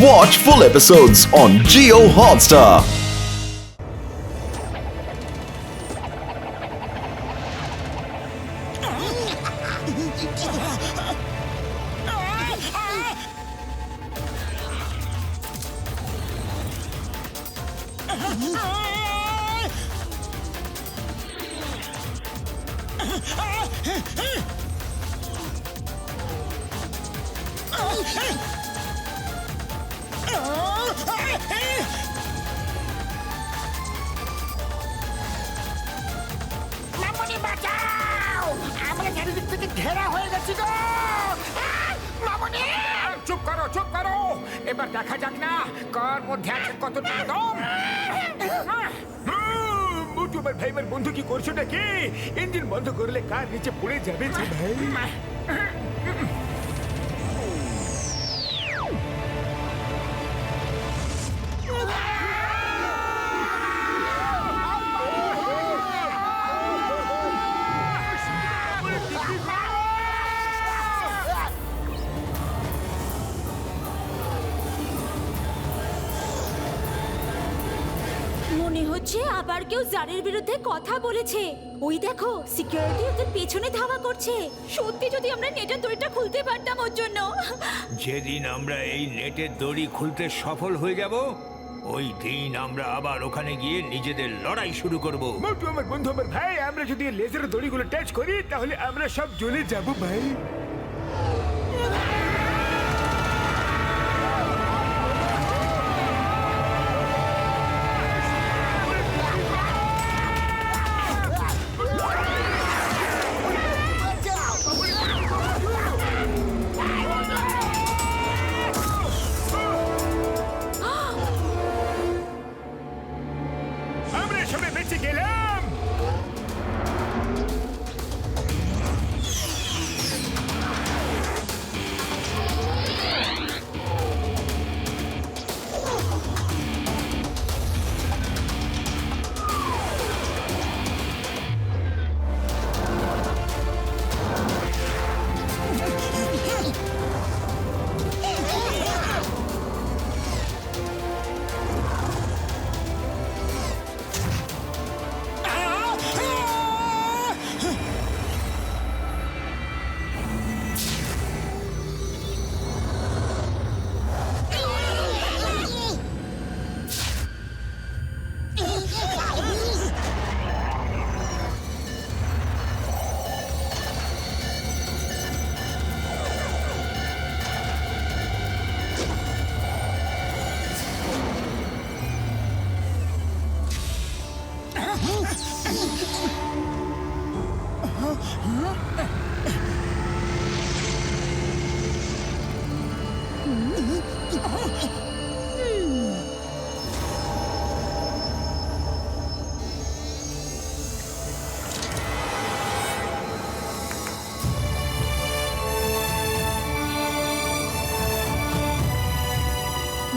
Watch full episodes on Geo Hotstar. মামনি বাঁচাও! আমরা চারিদিক থেকে ঘেরা হয়ে গেছি গো! মামনি! চুপ করো চুপ করো। এবার দেখা যাক না কার মধ্যে আছে কত দম মুটুমার ভাই আমার বন্ধু কি করছ নাকি? ইঞ্জিন বন্ধ করলে কার নিচে পড়ে যাবে ভাই? আবার কেউ জারের বিরুদ্ধে কথা বলেছে। ওই দেখো সিকিউরিটি ওদের পেছনে ধাওয়া করছে। সত্যি যদি আমরা নেটের দড়িটা খুলতে পারতাম ওর জন্য। যেদিন আমরা এই নেটের দড়ি খুলতে সফল হয়ে যাব ওই দিন আমরা আবার ওখানে গিয়ে নিজেদের লড়াই শুরু করব। মোটু আমার বন্ধু আমার ভাই আমরা যদি লেজার দড়িগুলো টাচ করি তাহলে আমরা সব জ্বলে যাব ভাই।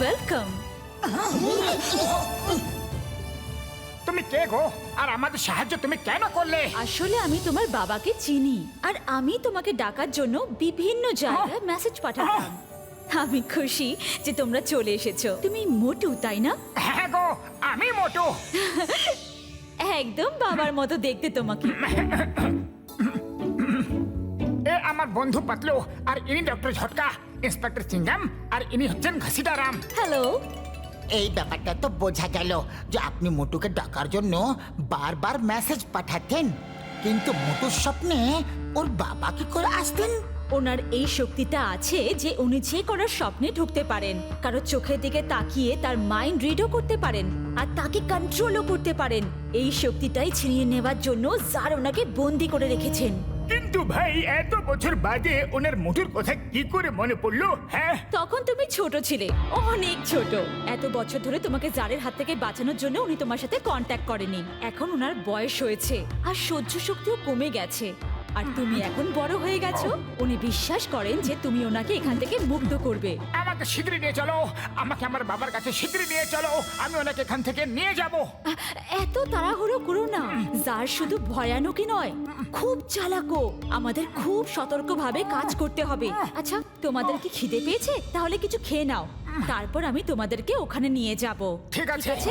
ওয়েলকাম তুমি কে গো? আর আমাদের সাহায্য তুমি কেন করলে? আসলে আমি তোমার বাবাকে চিনি আর আমি তোমাকে ডাকার জন্য বিভিন্ন জায়গায় মেসেজ পাঠাতাম। আমি খুশি যে তোমরা চলে এসেছ। তুমি মোটু তাই না? হ্যাঁ গো আমি মোটু। একদম বাবার মতো দেখতে তোমাকে। এ আমার বন্ধু পাতলু আর ইনি ডক্টর ঝটকা ইন্সপেক্টর চিঙ্গাম আর ইনি হচ্ছেন ঘসিদারাম। হ্যালো। এই ব্যাপারটা তো বোঝা গেল যে আপনি মোটুকে ডাকার জন্য বারবার মেসেজ পাঠাতেন। কিন্তু মোটুর স্বপ্নে ওর বাবা কি করে আসতেন? ওনার এই শক্তিটা আছে যে উনি যে কোনো স্বপ্নে ঢুকতে পারেন। কারও চোখের দিকে তাকিয়ে তার মাইন্ড রিডও করতে পারেন আর তাকে কন্ট্রোলও করতে পারেন। এই শক্তিটাই ছিনিয়ে নেওয়ার জন্য জার ওনাকে বন্দি করে রেখেছেন। কিন্তু ভাই এত বছর বাদে ওনার মোটুর কথা কি করে মনে পড়ল হ্যাঁ? তখন তুমি ছোট ছিলে অনেক ছোট। এত বছর ধরে তোমাকে জারের হাত থেকে বাঁচানোর জন্য উনি তোমার সাথে কন্ট্যাক্ট করেনি। এখন ওনার বয়স হয়েছে আর সহ্য শক্তিও কমে গেছে। আর তুমি এখন বড় হয়ে গেছো। উনি বিশ্বাস করেন যে তুমি ওনাকে এখান থেকে মুক্ত করবে। আমাকে শীঘ্রই নিয়ে চলো। আমাকে আমার বাবার কাছে শীঘ্রই নিয়ে চলো। আমি ওনাকে এখান থেকে নিয়ে যাব। এত তাড়াহুড়ো করো না। যার শুধু ভয়ানকই নয় খুব চালাকো আমাদের খুব সতর্কভাবে কাজ করতে হবে। আচ্ছা তোমাদের কি খিদে পেয়েছে? তাহলে কিছু খেয়ে নাও। তারপর আমি তোমাদেরকে ওখানে নিয়ে যাব। ঠিক আছে।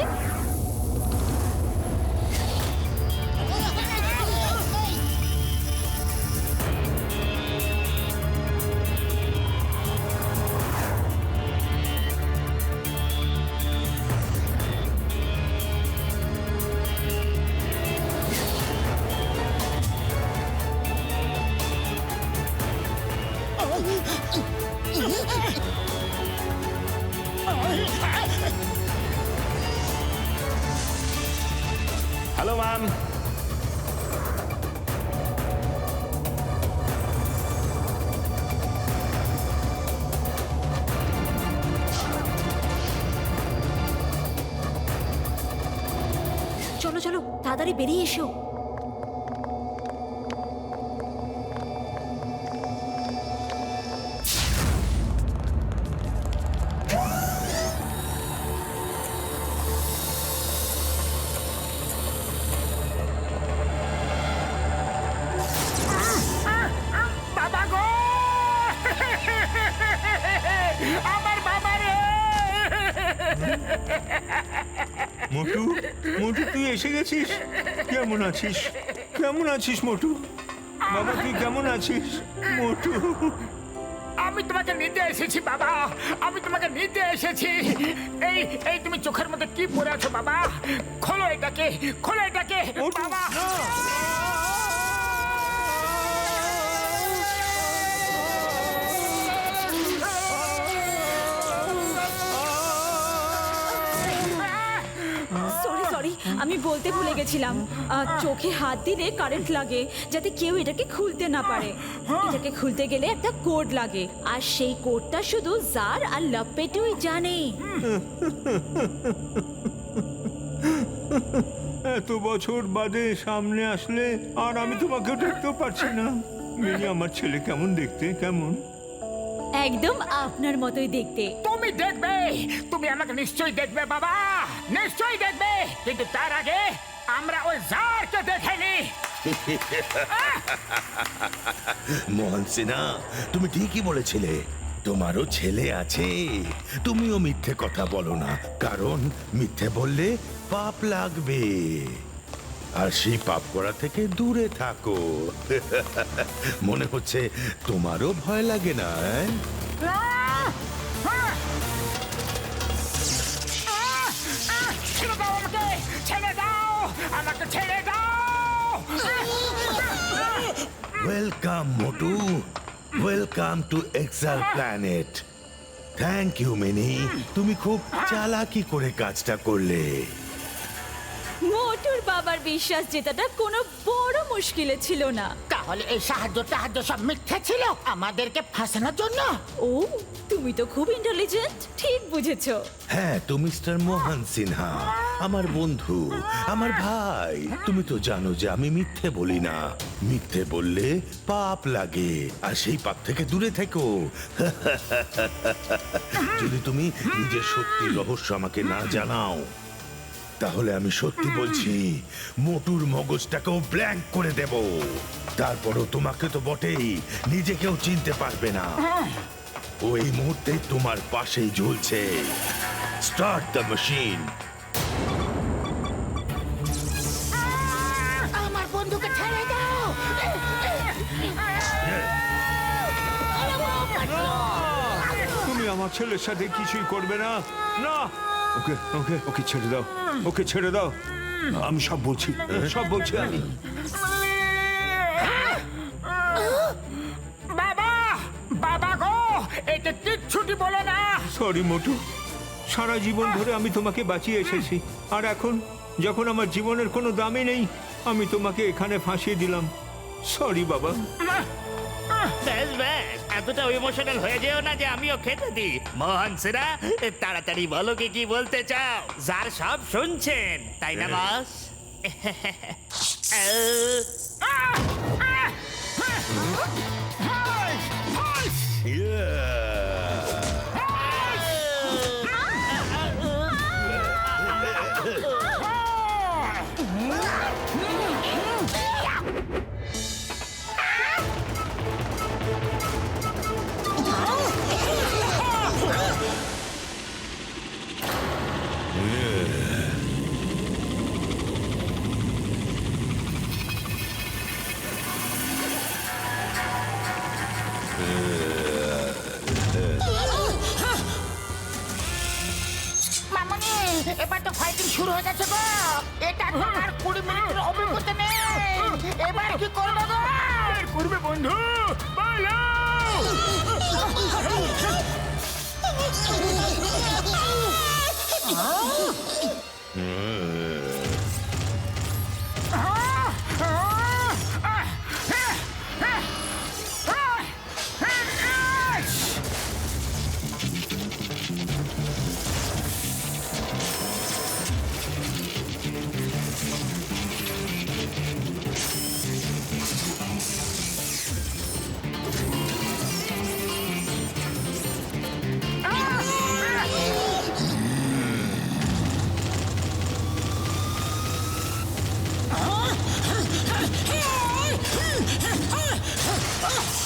হ্যালো ম্যাম চলো চলো তাড়াতাড়ি বেরিয়ে এসো। গেছিস কেমন আছিস? কেমন আছিস মোটু? বাবা তুই কেমন আছিস মোটু? আমি তোমাকে নিতে এসেছি বাবা। আমি তোমাকে নিতে এসেছি। এই এই তুমি চোখের মধ্যে কি পরে আছো বাবা? খোলো এটাকে খোলো এটাকে বাবা। সরি আমি বলতে ভুলে গেছিলাম। আহ, চোখে হাত দিলে কারেন্ট লাগে যাতে কেউ এটাকে খুলতে না পারে। এটাকে খুলতে গেলে একটা কোড লাগে আর সেই কোডটা শুধু জার আর লপ্পেটুই জানে। এত বছর বাদে সামনে আসলে আর আমি তোমাকে দেখতেও পারছি না। মিনি আমার ছেলে কেমন দেখতে? কেমন? একদম আপনার মতোই দেখতে। তুমি দেখবে তুমি আমাকে নিশ্চয়ই দেখবে বাবা। নিশ্চয়ই দেখবে কিন্তু তার আগে আমরা ওই জারকে দেখে নি। মোহন সিনহা তুমি ঠিকই বলেছিলে। তোমারও ছেলে আছে। তুমিও মিথ্যে কথা বলো না কারণ মিথ্যে বললে পাপ লাগবে। আর সেই পাপ করা থেকে দূরে থাকো। মনে হচ্ছে তোমারও ভয় লাগে না ছেড়ে দাও। Welcome Motu welcome to excel planet thank you Mini তুমি খুব চালাকি করে কাজটা করলে। মোটুর বাবার বিশ্বাস জেতাটা কোনো বড় মুশকিলে ছিল না। তাহলে এই সাহায্য টাহায্য সব মিথ্যে ছিল? আমাদেরকে ফাঁসানোর জন্য? ও তুমি তো খুব ইন্টেলিজেন্ট ঠিক বুঝেছ। হ্যাঁ তো মিস্টার মোহন সিনহা আমার বন্ধু আমার ভাই। তুমি তো জানো যে আমি মিথ্যে বলি না। মিথ্যে বললে পাপ লাগে আর সেই পাপ থেকে দূরে থেকো। যদি তুমি নিজের সত্যি রহস্য আমাকে না জানাও তাহলে আমি সত্যি বলছি মোটুর মগজটাকেও ব্ল্যাঙ্ক করে দেব। তারপরও তোমাকে তো বটেই নিজেকেও চিনতে পারবে না। ও এই মুহূর্তে তোমার পাশেই ঝুলছে। স্টার্ট দ্য মেশিন আমার বন্ধুকে ছেড়ে দাও। তুমি আমার ছেলের সাথে কিছুই করবে না। না ওকে ওকে ওকে ছেড়ে দাও। ওকে ছেড়ে দাও। আমি সব বলছি সব বলছি আমি। বাবা বাবা গো এটা কিচ্ছুটি বলো না। সরি মোটু। সারা জীবন ধরে আমি তোমাকে বাঁচিয়ে এসেছি। আর এখন যখন আমার জীবনের কোনো দামই নেই আমি তোমাকে এখানে ফাঁসিয়ে দিলাম। সরি বাবা। ব্যাস ব্যাস এতটা ইমোশনাল হয়ে যেও না যে আমিও খেতে দিই। মোহন সেরা তাড়াতাড়ি বলো কি কি বলতে চাও। যার সব শুনছেন তাই না বস মামনি এবার তো ফাইটিং শুরু হয়ে গেছে গো। এটা তো আর কুড়ি মিনিটের অভিজ্ঞতা নেই। এবার কি করবে গো? করবে বন্ধু পালাও Ah!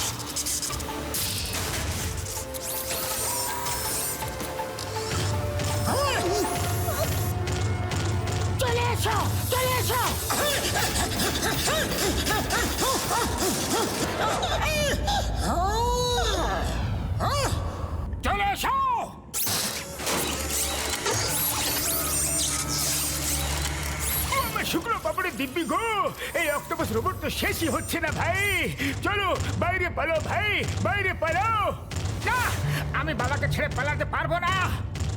শুকনো পাপড়ের দিব্যি গো। এই অক্টোপাস রোবট তো শেষই হচ্ছে না ভাই। চলো বাইরে পালো ভাই বাইরে পালো। না আমি বাবাকে ছেড়ে পালাতে পারব না।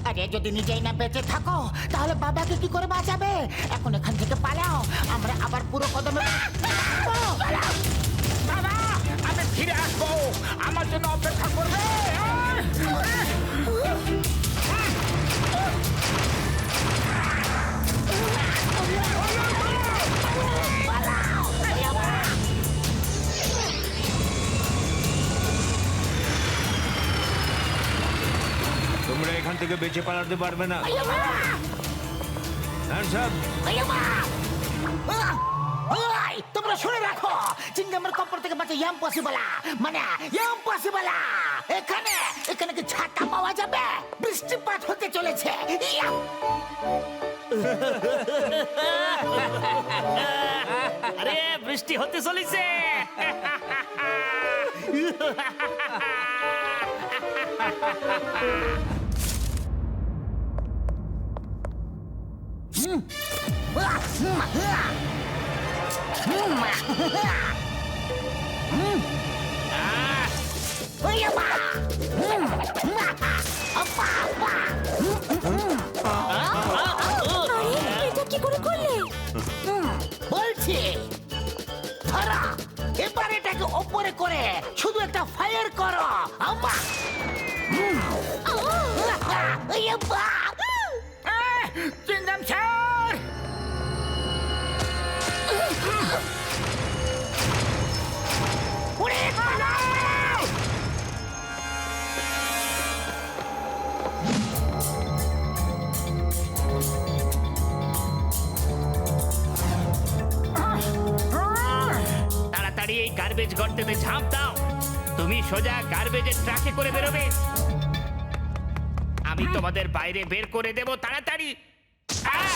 আরে যদি নিজেই না বেঁচে থাকো তাহলে বাবাকে কি করে বাঁচাবে? এখন এখান থেকে পালাও আমরা আবার পুরো কদমে পালাও। বাবা আমি ফিরে আসব। আমার জন্য অপেক্ষা করবে। থেকে বেঁচে পালাতে পারবে না! ওই, তোমরা শুনে রাখো চিংগামের কপর থেকে বাঁচা ইয়াম পসিবল মানে ইয়াম পসিবল এখানে এখানে কি ছাতা পাওয়া যাবে? বৃষ্টিপাত হতে চলেছে। আরে বৃষ্টি হতে চলেছে ওয়াইয়ামা! হুম, আপা, আপা। আরে এটা কি করে করলে বলছি, ধরো, এবার এটাকে ওপরে করে শুধু একটা ফায়ার করো আম্মা হুম। ওয়াইয়াম্মা! চিংগাম গার্বেজ গর্তেতে ঝাঁপ দাও তুমি সোজা গার্বেজের ট্রাকে করে বেরোবে। আমি তোমাদের বাইরে বের করে দেব তাড়াতাড়ি। আহ!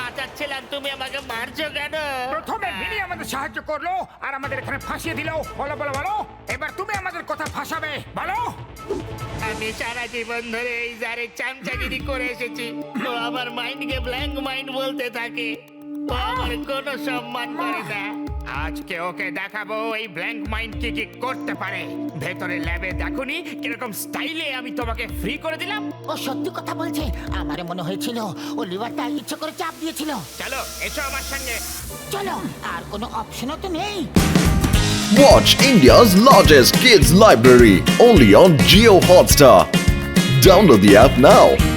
বাঁচাচ্ছিলাম তুমি আমাকে মারছো কেন? প্রথমে মিনি আমাদের সাহায্য করল আর আমাদের এখানে ফাঁসিয়ে দিলো। বলো বলো বলো এবার তুমি আমাদের কথা ফাঁসাবে বলো। আমি সারা জীবন ধরে এই জারে চামচাগিরি করে এসেছি। তো আমার মাইন্ডকে ব্ল্যাঙ্ক মাইন্ড বলতে থাকে। ও আমার কোনো সম্মান করে না। আজকে ওকে দেখাবো এই ব্ল্যাঙ্ক মাইন্ড কি কি করতে পারে। ভেতরে ল্যাবে দেখুনি কীরকম স্টাইলে আমি তোমাকে ফ্রি করে দিলাম। ও সত্যি কথা বলছে আমার মনে হয়েছিল ও লিভারটা ইচ্ছে করে চাপ দিয়েছিল। চলো এসো আমার সঙ্গে। চলো আর কোনো অপশনও তো নেই। Watch India's largest kids library only on Geo Hotstar. Download the app now.